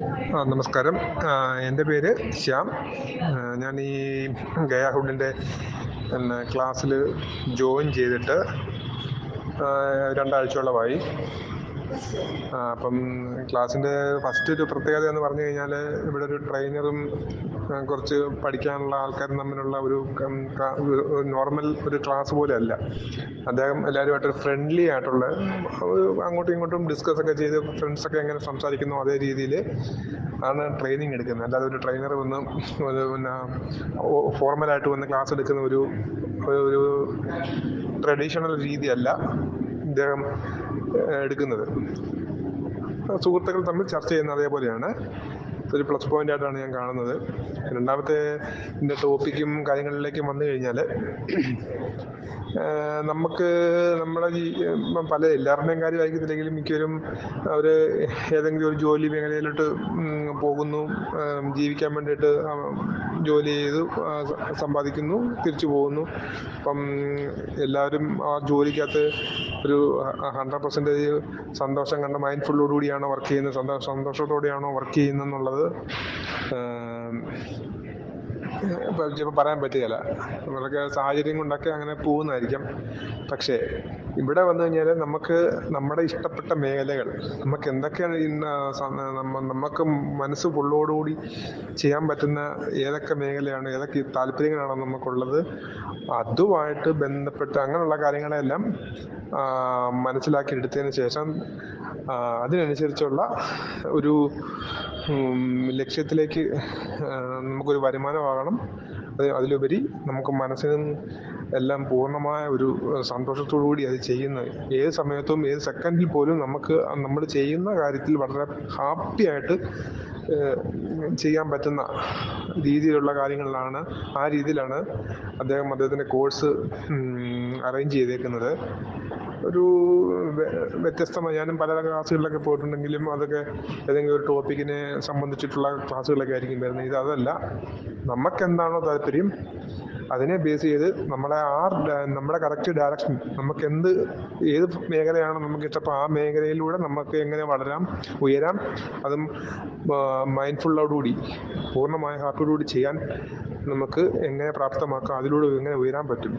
ആ നമസ്കാരം. എന്റെ പേര് ശ്യാം. ഞാൻ ഈ ഗയ ഹുഡിന്റെ പിന്നെ ക്ലാസ്സിൽ ജോയിൻ ചെയ്തിട്ട് രണ്ടാഴ്ചയോളമായി. അപ്പം ക്ലാസ്സിന്റെ ഫസ്റ്റ് ഒരു പ്രത്യേകത എന്ന് പറഞ്ഞു കഴിഞ്ഞാൽ ഇവിടെ ഒരു ട്രെയിനറും കുറച്ച് പഠിക്കാനുള്ള ആൾക്കാരും തമ്മിലുള്ള ഒരു നോർമൽ ഒരു ക്ലാസ് പോലെ അല്ല അദ്ദേഹം എല്ലാവരുമായിട്ട് ഫ്രണ്ട്ലി ആയിട്ടുള്ള അങ്ങോട്ടും ഇങ്ങോട്ടും ഡിസ്കസ് ഒക്കെ ചെയ്ത് ഫ്രണ്ട്സൊക്കെ എങ്ങനെ സംസാരിക്കുന്നു അതേ രീതിയിൽ ആണ് ട്രെയിനിങ് എടുക്കുന്നത്. അല്ലാതെ ഒരു ട്രെയിനർ വന്ന് പിന്നെ ഫോർമലായിട്ട് വന്ന് ക്ലാസ് എടുക്കുന്ന ഒരു- ഒരു ട്രഡീഷണൽ രീതിയല്ല. ഇദ്ദേഹം എടുക്കുന്നത്. സുഹൃത്തുക്കൾ തമ്മിൽ ചർച്ച ചെയ്യുന്ന അതേപോലെയാണ്. ഒരു പ്ലസ് പോയിന്റ് ആയിട്ടാണ് ഞാൻ കാണുന്നത്. രണ്ടാമത്തെ ടോപ്പിക്കും കാര്യങ്ങളിലേക്കും വന്നു കഴിഞ്ഞാൽ നമുക്ക് നമ്മുടെ പല എല്ലാവരുടെയും കാര്യമായിരിക്കത്തില്ലെങ്കിലും മിക്കവരും അവർ ഏതെങ്കിലും ഒരു ജോലി മേഖലയിലോട്ട് പോകുന്നു ജീവിക്കാൻ വേണ്ടിയിട്ട് ജോലി ചെയ്ത് സമ്പാദിക്കുന്നു തിരിച്ചു പോകുന്നു. അപ്പം എല്ലാവരും ആ ജോലിക്കകത്ത് ഒരു ഹൺഡ്രഡ് പെർസെന്റേജ് സന്തോഷം കണ്ട മൈൻഡ് ഫുള്ളോടുകൂടിയാണോ വർക്ക് ചെയ്യുന്നത്? സന്തോഷ സന്തോഷത്തോടെയാണോ വർക്ക് ചെയ്യുന്നതെന്നുള്ളത് ഇപ്പം ചിലപ്പോൾ പറയാൻ പറ്റുകയില്ല. നമ്മളൊക്കെ സാഹചര്യം കൊണ്ടൊക്കെ അങ്ങനെ പോകുന്നതായിരിക്കാം. പക്ഷേ ഇവിടെ വന്നു കഴിഞ്ഞാൽ നമുക്ക് നമ്മുടെ ഇഷ്ടപ്പെട്ട മേഖലകൾ നമുക്ക് എന്തൊക്കെയാണ് ഇന്ന് നമുക്ക് മനസ്സ് ഫുള്ളോടുകൂടി ചെയ്യാൻ പറ്റുന്ന ഏതൊക്കെ മേഖലയാണ് ഏതൊക്കെ താല്പര്യങ്ങളാണ് നമുക്കുള്ളത് അതുമായിട്ട് ബന്ധപ്പെട്ട് അങ്ങനെയുള്ള കാര്യങ്ങളെല്ലാം മനസ്സിലാക്കി എടുത്തതിന് ശേഷം അതിനനുസരിച്ചുള്ള ഒരു ലക്ഷ്യത്തിലേക്ക് നമുക്കൊരു വരുമാനമാകണം. അത് അതിലുപരി നമുക്ക് മനസ്സിനും എല്ലാം പൂർണമായ ഒരു സന്തോഷത്തോടു കൂടി അത് ചെയ്യുന്നത് ഏത് സമയത്തും ഏത് സെക്കൻഡിൽ പോലും നമുക്ക് നമ്മൾ ചെയ്യുന്ന കാര്യത്തിൽ വളരെ ഹാപ്പി ആയിട്ട് ചെയ്യാൻ പറ്റുന്ന രീതിയിലുള്ള കാര്യങ്ങളിലാണ് ആ രീതിയിലാണ് അദ്ദേഹം അദ്ദേഹത്തിന്റെ കോഴ്സ് അറേഞ്ച് ചെയ്തേക്കുന്നത്. ഒരു വ്യ- വ്യത്യസ്തമായ ഞാനും പല ക്ലാസ്സുകളിലൊക്കെ പോയിട്ടുണ്ടെങ്കിലും അതൊക്കെ ഏതെങ്കിലും ഒരു ടോപ്പിക്കിനെ സംബന്ധിച്ചിട്ടുള്ള ക്ലാസ്സുകളൊക്കെ ആയിരിക്കും വരുന്നത്. ഇത് അതല്ല നമുക്ക് എന്താണോ താല്പര്യം അതിനെ ബേസ് ചെയ്ത് നമ്മളെ ആ നമ്മുടെ കറക്റ്റ് ഡയറക്ഷൻ നമുക്ക് എന്ത് ഏത് മേഖലയാണോ നമുക്ക് ഇഷ്ടപ്പോൾ ആ മേഖലയിലൂടെ നമുക്ക് എങ്ങനെ വളരാം ഉയരാം അതും മൈൻഡ്ഫുള്ളോടുകൂടി പൂർണമായ ഹാപ്പിയോടുകൂടി ചെയ്യാൻ നമുക്ക് എങ്ങനെ പ്രാപ്തമാക്കാം അതിലൂടെ എങ്ങനെ ഉയരാൻ പറ്റും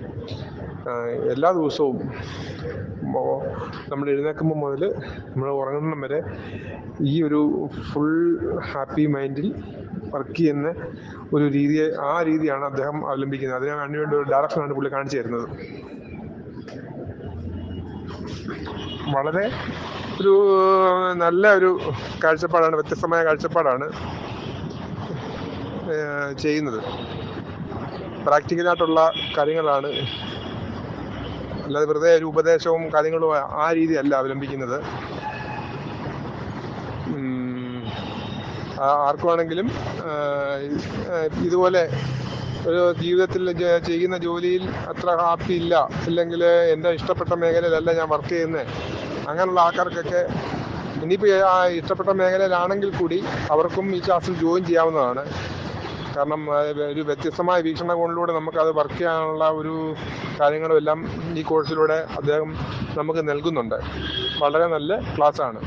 എല്ലാ ദിവസവും നമ്മൾ എഴുന്നേൽക്കുമ്പോൾ മുതൽ നമ്മൾ ഉറങ്ങുന്ന വരെ ഈ ഒരു ഫുൾ ഹാപ്പി മൈൻഡിൽ വർക്ക് ചെയ്യുന്ന ഒരു രീതിയെ ആ രീതിയാണ് അദ്ദേഹം അവലംബിക്കുന്നത്. അതിന് അതിനുവേണ്ടി ഒരു ഡയറക്ഷനാണ് പുള്ളി കാണിച്ചു തരുന്നത്. വളരെ ഒരു നല്ല ഒരു കാഴ്ചപ്പാടാണ് വ്യത്യസ്തമായ കാഴ്ചപ്പാടാണ് ചെയ്യുന്നത്. പ്രാക്ടിക്കലായിട്ടുള്ള കാര്യങ്ങളാണ് അല്ലാതെ വെറുതെ ഒരു ഉപദേശവും കാര്യങ്ങളും ആ- രീതിയല്ല അവലംബിക്കുന്നത്. ആർക്കുവാണെങ്കിലും ഇതുപോലെ ഒരു ജീവിതത്തിൽ ചെയ്യുന്ന ജോലിയിൽ അത്ര ഹാപ്പി ഇല്ല. അല്ലെങ്കിൽ എന്റെ ഇഷ്ടപ്പെട്ട മേഖലയിലല്ല ഞാൻ വർക്ക് ചെയ്യുന്നത് അങ്ങനെയുള്ള ആൾക്കാർക്കൊക്കെ ഇനിയിപ്പോൾ ആ ഇഷ്ടപ്പെട്ട മേഖലയിലാണെങ്കിൽ കൂടി അവർക്കും ഈ ക്ലാസ്സിൽ ജോയിൻ ചെയ്യാവുന്നതാണ്. കാരണം ഒരു വ്യത്യസ്തമായ വീക്ഷണകോണിലൂടെ നമുക്ക് അത് വർക്ക് ചെയ്യാനുള്ള ഒരു കാര്യങ്ങളും എല്ലാം ഈ കോഴ്സിലൂടെ അദ്ദേഹം നമുക്ക് നൽകുന്നുണ്ട്. വളരെ നല്ല ക്ലാസ്സാണ്